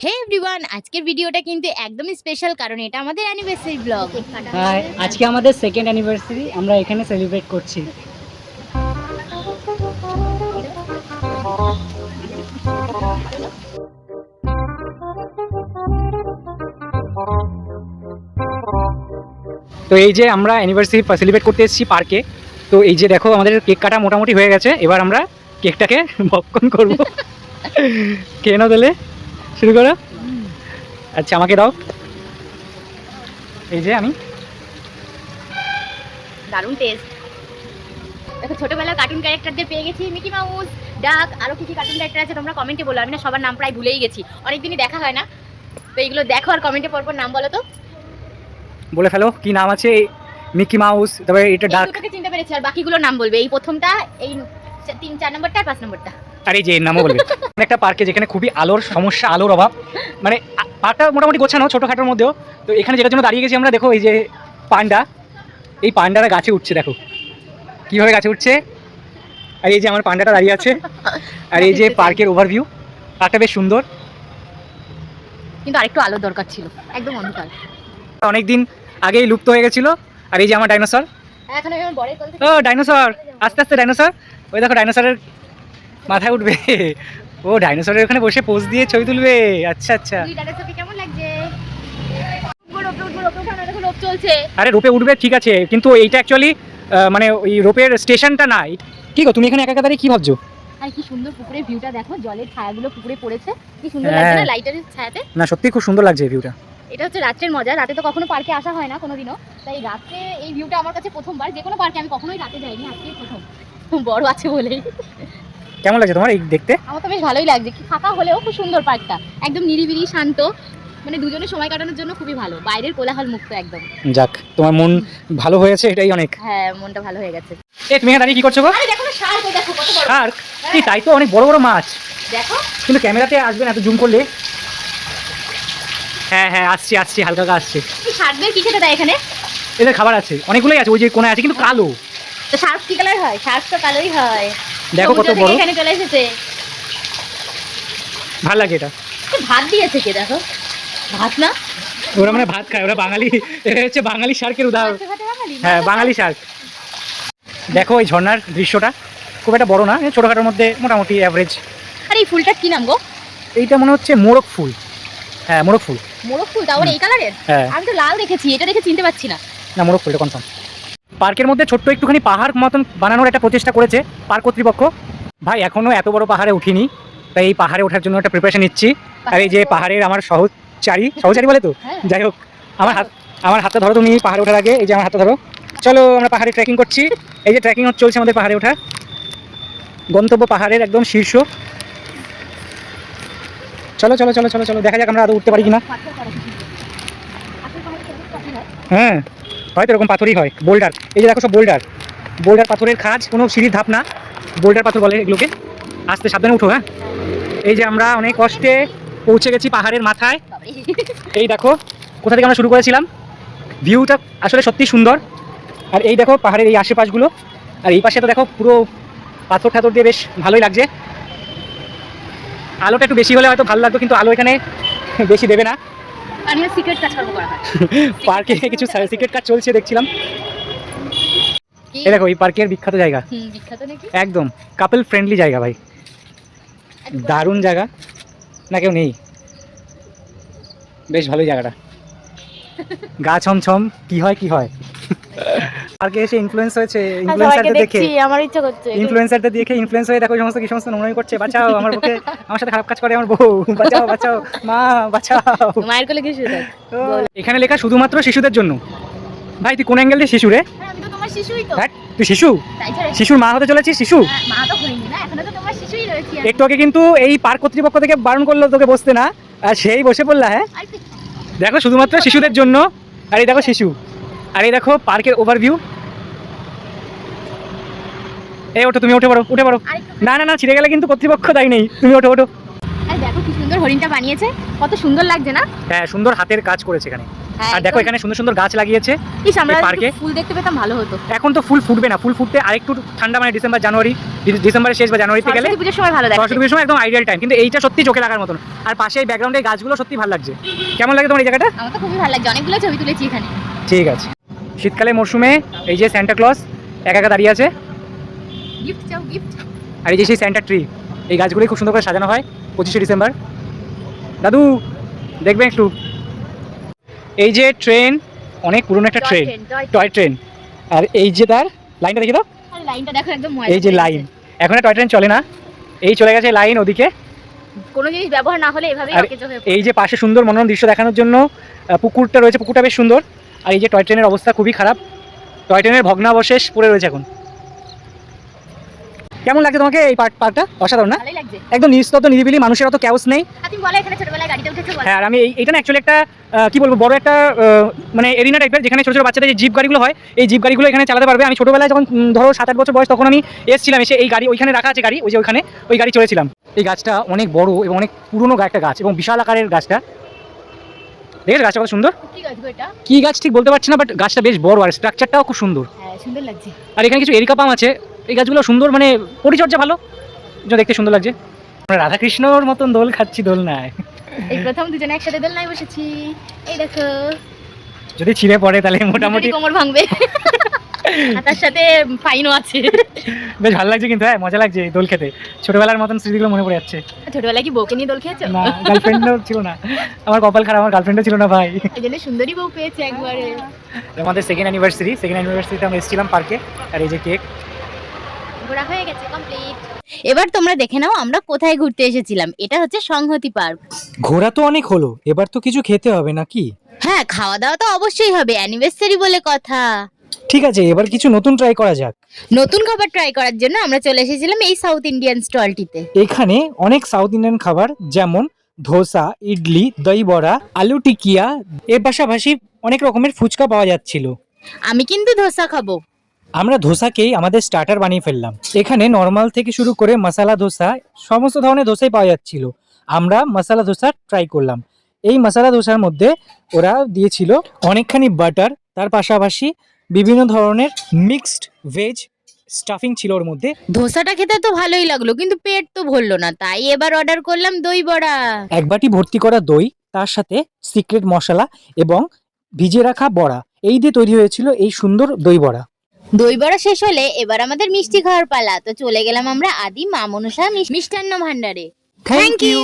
হে everyone আজকের ভিডিওটা কিন্তু একদমই স্পেশাল কারণ এটা আমাদের অ্যানিভার্সারি ব্লগ আজকে আমাদের সেকেন্ড অ্যানিভার্সারি আমরা এখানে সেলিব্রেট করছি। তো এই যে আমরা অ্যানিভার্সারি সেলিব্রেট করতে এসেছি পার্কে তো এই যে দেখো আমাদের কেক কাটা মোটামুটি হয়ে গেছে এবার আমরা কেকটাকে ভক্ষণ করব। কেন তাহলে। শুরু করো। আচ্ছা আমাকে দাও। এই যে আমি। দারুণ টেস্ট দেখো ছোটবেলার কার্টুন ক্যারেক্টারদের পেয়ে গেছি মিকি মাউস ডাক আরও কি কি কার্টুন ক্যারেক্টার আছে তোমরা কমেন্টে বলো। আমি না সবার নাম প্রায় ভুলেই গেছি। অনেকদিনই দেখা হয় না। তো এইগুলো দেখো আর কমেন্টে পরপর নাম বলো তো। বলে ফেলো কি নাম আছে? মিকি মাউস তারপরে এটা ডাক চিনতে পেরেছি। আর বাকিগুলোর নাম বলবে। এই প্রথমটা এই তিন চার নম্বরটা আর পাঁচ নম্বরটা। আর এই যে এর নামও বলবে একটা পার্কে যেখানে খুবই আলোর সমস্যা আলোর অভাব মানে পার্কটা মোটামুটি গোছানো ছোটোখাটোর মধ্যেও। তো এখানে যেটার জন্য দাঁড়িয়ে গেছি আমরা দেখো এই যে পান্ডা। এই পান্ডারা গাছে উঠছে দেখো। কীভাবে গাছে উঠছে? আর এই যে আমার পান্ডাটা দাঁড়িয়ে আছে। আর এই যে পার্কের ওভারভিউ পার্কটা বেশ সুন্দর। কিন্তু আরেকটু আলোর দরকার ছিল একদম অন্ধকার। অনেক দিন আগেই লুপ্ত হয়ে গেছিল। আর এই যে আমার ডাইনোসর থেকে ও ডাইনোসর আস্তে আস্তে ডাইনোসর ওই দেখো ডাইনোসরের মাথায় উঠবে। ও ডাইনোসরের ওখানে বসে পোজ দিয়ে ছবি তুলবে। আচ্ছা আচ্ছা। আরে রোপে উঠবে ঠিক আছে। কিন্তু এইটা অ্যাকচুয়ালি মানে ওই রোপের স্টেশনটা না এই- কি গো তুমি এখানে একা একা দাঁড়িয়ে কি ভাবছ? আর কি সুন্দর পুকুরের ভিউটা দেখো জলের ছায়াগুলো পুকুরে পড়েছে। কি সুন্দর হ্যাঁ। লাগছে না লাইটের ছায়াতে? না সত্যি খুব সুন্দর লাগছে ভিউটা এটা হচ্ছে রাত্রের মজা। রাতে তো কখনো পার্কে আসা হয় না কোনোদিনও। তাই রাতে এই ভিউটা আমার কাছে প্রথমবার। যে কোনো পার্কে আমি কখনোই রাতে যাইনি আজকেই প্রথম। বড় আছে বলেই। কেমন লাগছে তোমার এই দেখতে? আমার তো বেশ ভালোই লাগছে। কি ফাঁকা হলেও খুব সুন্দর পার্কটা। একদম নিরিবিলি শান্ত। মানে দুজনে সময় কাটানোর জন্য খুবই ভালো। বাইরের কোলাহল মুক্ত একদম। যাক তোমার মন ভালো হয়েছে এটাই অনেক। হ্যাঁ মনটা ভালো হয়ে গেছে। এ তুমি এখানে দাঁড়িয়ে কি করছ গো? আরে দেখো না শার্ক দেখো কত বড়। শার্ক? কি তাই তো অনেক বড় বড় মাছ। দেখো। কিন্তু ক্যামেরাতে আসবে না এত জুম করলে। হ্যাঁ হ্যাঁ আসছি আসছি হালকা হালকা আসছে। এই শার্কদের কি খেতে দেয় এখানে? এদের খাবার আছে। অনেকগুলোই আছে ওই যে কোনায় আছে কিন্তু কালো। তো শার্ক কি কালার হয়? শার্ক তো কালোই হয়। দেখো কত বড়। এখানে চলে এসেছে। ভালো লাগে এটা। ভাত দিয়েছে কে দেখো। ভাত না? ওরা মানে ভাত খায় ওরা বাঙালি এটা হচ্ছে বাঙালি শার্কের উদাহরণ। হ্যাঁ বাঙালি শার্ক। দেখো এই ঝর্ণার দৃশ্যটা। খুব একটা বড় না ছোটোখাটোর মধ্যে মোটামুটি অ্যাভারেজ আর এই ফুলটার কি নাম গো? এইটা মনে হচ্ছে মোরগ ফুল। হ্যাঁ মোরগ ফুল। মোরগ ফুল? আবার এই কালারের? হ্যাঁ। আমি তো লাল দেখেছি এটা দেখে চিনতে পারছি না। না মোরগ ফুলটা কনফার্ম পার্কের মধ্যে ছোট্ট একটুখানি পাহাড় মতন বানানোর একটা প্রচেষ্টা করেছে পার্ক কর্তৃপক্ষ। ভাই এখনও এত বড় পাহাড়ে উঠিনি তাই এই পাহাড়ে ওঠার জন্য একটা প্রিপারেশন নিচ্ছি। আর এই যে পাহাড়ের আমার সহচারী সহচারী বলে তো? হ্যাঁ। যাই হোক আমার হাত আমার হাতটা ধরো তুমি পাহাড়ে ওঠার আগে এই যে আমার হাতটা ধরো। চলো আমরা পাহাড়ে ট্রেকিং করছি। এই যে ট্রেকিং চলছে আমাদের পাহাড়ে ওঠা গন্তব্য পাহাড়ের একদম শীর্ষ। চলো চলো চলো চলো চলো দেখা যাক আমরা আদৌ উঠতে পারি কিনা। হয়? হ্যাঁ হয়তো এরকম পাথরই হয়, বোল্ডার। এই যে দেখো সব বোল্ডার। বোল্ডার পাথরের খাজ, কোনো সিঁড়ির ধাপ না। বোল্ডার পাথর বলে এগুলোকে। আস্তে সাবধানে উঠো হ্যাঁ? এই যে আমরা অনেক কষ্টে পৌঁছে গেছি পাহাড়ের মাথায়। এই দেখো, কোথা থেকে আমরা শুরু করেছিলাম? ভিউটা আসলে সত্যি সুন্দর। আর এই দেখো পাহাড়ের এই আশেপাশগুলো। আর এই পাশে তো দেখো পুরো পাথর ঠাথর দিয়ে বেশ ভালোই লাগছে। আলোটা একটু বেশি হলে হয়তো ভালো লাগতো, কিন্তু আলো এখানে বেশি দেবে না। আমি সিক্রেট কাজকর্ম করা হয় পার্কে কিছু সিক্রেট কাজ চলছে দেখছিলাম? এই দেখো এই পার্কের বিখ্যাত জায়গা। বিখ্যাত নাকি? একদম কাপল ফ্রেন্ডলি জায়গা ভাই। দারুণ জায়গা। না কেউ নেই। বেশ ভালোই জায়গাটা। গা ছমছম কি হয় কি হয়। পার্কে এসে ইনফ্লুয়েন্স হয়েছে ইনফ্লুয়েন্সারদের দেখে। আমার ইচ্ছা করছে ইনফ্লুয়েন্সারদের দেখে ইনফ্লুয়েন্স হয়ে দেখো সমস্ত কি সমস্ত নোংরামি করছে বাঁচাও আমার বউকে আমার সাথে খারাপ কাজ করে আমার বউ বাঁচাও বাঁচাও মা বাঁচাও। মায়ের কোলে দেখ এখানে লেখা শুধুমাত্র শিশুদের জন্য। ভাই তুই কোন অ্যাঙ্গেল দিয়ে শিশু রে? হ্যাঁ, হ্যাঁ তুই শিশু? শিশুর মা হতে চলেছিস শিশু? হ্যাঁ। একটু আগে কিন্তু এই পার্ক কর্তৃপক্ষ থেকে বারণ করল তোকে বসতে না আর সেই বসে পড়লা হ্যাঁ? দেখো শুধুমাত্র শিশুদের জন্য আর এই দেখো শিশু। আর এই দেখো পার্কের ওভারভিউ এই ওঠো তুমি উঠে পড়ো উঠে পড়ো। না না না ছিঁড়ে গেলে কিন্তু কর্তৃপক্ষ দায়ী নেই। তুমি ওঠো ওঠো। দেখো কি সুন্দর হরিণটা বানিয়েছে কত সুন্দর লাগছে না? হ্যাঁ সুন্দর হাতের কাজ করেছে এখানে। হ্যাঁ, আর দেখো এখানে সুন্দর সুন্দর গাছ লাগিয়েছে। পার্কে? ফুল দেখতে পেতাম ভালো হতো। এখন তো ফুল ফুটবে না। ফুল ফুটতে আরেকটু ঠান্ডা মানে ডিসেম্বর জানুয়ারি ডিসেম্বরের শেষ বা জানুয়ারিতে গেলে পুজোর সময় ভালো পুজোর সময় একদম আইডিয়াল টাইম কিন্তু এইটা সত্যি চোখে লাগার মতন। আর পাশে এই ব্যাকগ্রাউন্ডে গাছগুলো সত্যি ভালো লাগছে। কেমন লাগে তোমার এই জায়গাটা? আমার তো খুবই ভালো লাগছে। অনেকগুলো ছবি তুলেছি এখানে। ঠিক আছে। শীতকালে মরশুমে এই যে স্যান্টা ক্লস একা একা দাঁড়িয়ে আছে। গিফট চাও গিফট আর এই যে সেই স্যান্টা ট্রি এই গাছগুলোই খুব সুন্দর করে সাজানো হয় পঁচিশে ডিসেম্বর। দাদু দেখবেন একটু? এই যে ট্রেন অনেক পুরনো একটা ট্রেন টয় ট্রেন আর এই যে তার লাইনটা দেখি তো লাইনটা দেখো একদম এই যে লাইন এখন টয় ট্রেন চলে না। এই চলে গেছে লাইন ওদিকে। কোনো জিনিস ব্যবহার না হলে এভাবেই আর অকেজো এই যে পাশে সুন্দর মনোরম দৃশ্য দেখানোর জন্য পুকুরটা রয়েছে পুকুরটা বেশ সুন্দর। আর এই যে টয় ট্রেনের অবস্থা খুবই খারাপ। টয় ট্রেনের ভগ্নাবশেষ পড়ে রয়েছে এখন। কেমন লাগছে তোমাকে এই পার্ক পার্কটা? অসাধারণ না? একদম নিস্তব্ধ নিরিবিলি মানুষের অত ক্যাওস নেই। হ্যাঁ আর আমি এইটা না অ্যাকচুয়ালি একটা কি বলব বড় একটা মানে এরিনা টাইপের যেখানে ছোটো ছোটো বাচ্চাদের যে জিপ গাড়িগুলো হয় এই জিপ গাড়িগুলো এখানে চালাতে পারবে। আমি ছোটোবেলায় যখন ধরো সাত আট বছর বয়স তখন আমি এসেছিলাম এসে এই গাড়ি ওইখানে রাখা আছে গাড়ি ওই যে ওইখানে ওই গাড়ি চলেছিলাম এই গাছটা অনেক বড় এবং অনেক পুরনো একটা গাছ এবং বিশাল আকারের গাছটা। দেখেছ গাছটা কত সুন্দর? কি গাছ ঠিক বলতে পারছি না বাট গাছটা বেশ বড় আর স্ট্রাকচারটাও খুব সুন্দর। হ্যাঁ সুন্দর লাগছে। আর এখানে কিছু এরিকা পাম আছে। এই গাছগুলো সুন্দর মানে পরিচর্যা ভালো। যা দেখতে সুন্দর লাগছে। আমরা রাধাকৃষ্ণর মতন দোল খাচ্ছি দোল নাই এই প্রথম দুজনে একসাথে দোলনায় বসেছি। এই দেখো। যদি ছিঁড়ে পড়ে তাহলে মোটামুটি কোমর ভাঙবে। আর তার সাথে ফাইনও আছে। বেশ ভালো লাগছে কিন্তু হ্যাঁ মজা লাগছে দোল খেতে। ছোটবেলার মতন স্মৃতিগুলো মনে পড়ে যাচ্ছে। ছোটবেলায় কি বউকে নিয়ে দোল খেয়েছো? না গার্লফ্রেন্ডও ছিল না। আমার কপাল খারাপ আমার গার্লফ্রেন্ডও ছিল না ভাই। এই জন্য সুন্দরী বউ পেয়েছে একবারে। আমাদের সেকেন্ড অ্যানিভার্সারি সেকেন্ড অ্যানিভার্সারিতে আমরা এসেছিলাম পার্কে আর এই যে কেক ঘোরা হয়ে গেছে কমপ্লিট এবার তোমরা দেখে নাও আমরা কোথায় ঘুরতে এসেছিলাম। এটা হচ্ছে সংহতি পার্ক। ঘোরা তো অনেক হলো এবার তো কিছু খেতে হবে নাকি? হ্যাঁ খাওয়া দাওয়া তো অবশ্যই হবে অ্যানিভার্সারি বলে কথা। ঠিক আছে এবার কিছু নতুন ট্রাই করা যাক। নতুন খাবার ট্রাই করার জন্য আমরা চলে এসেছিলাম এই সাউথ ইন্ডিয়ান স্টলটিতে এখানে অনেক সাউথ ইন্ডিয়ান খাবার যেমন ধোসা ইডলি দই বড়া আলু টিকিয়া এর পাশাপাশি অনেক রকমের ফুচকা পাওয়া যাচ্ছিল। আমি কিন্তু ধোসা খাব। আমরা ধোসাকেই আমাদের স্টার্টার বানিয়ে ফেললাম। এখানে নর্মাল থেকে শুরু করে মশালা ধোসা সমস্ত ধরনের ধোসাই পাওয়া যাচ্ছিল। আমরা মশালা ধোসা ট্রাই করলাম। এই মশালা ধোসার মধ্যে ওরা দিয়েছিল অনেকখানি বাটার তার পাশাপাশি বিভিন্ন ধরনের মিক্সড ভেজ স্টাফিং ছিল ওর মধ্যে। ধোসাটা খেতে তো ভালোই লাগল কিন্তু পেট তো ভরলো না তাই এবার অর্ডার করলাম দই বড়া। এক বাটি ভর্তি করা দই তার সাথে সিক্রেট মশলা এবং ভিজে রাখা বড়া এই দিয়ে তৈরি হয়েছিল এই সুন্দর দই বড়া। দই বড়া শেষ হলে এবার আমাদের মিষ্টি খাওয়ার পালা তো চলে গেলাম আমরা আদি মা মনসা মিষ্টান্ন ভান্ডারে। Thank you